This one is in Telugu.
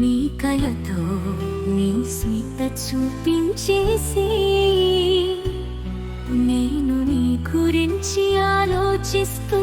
నీ కలతో నీ స్మిత చూపించేసి నేను నీ గురించి ఆలోచిస్తూ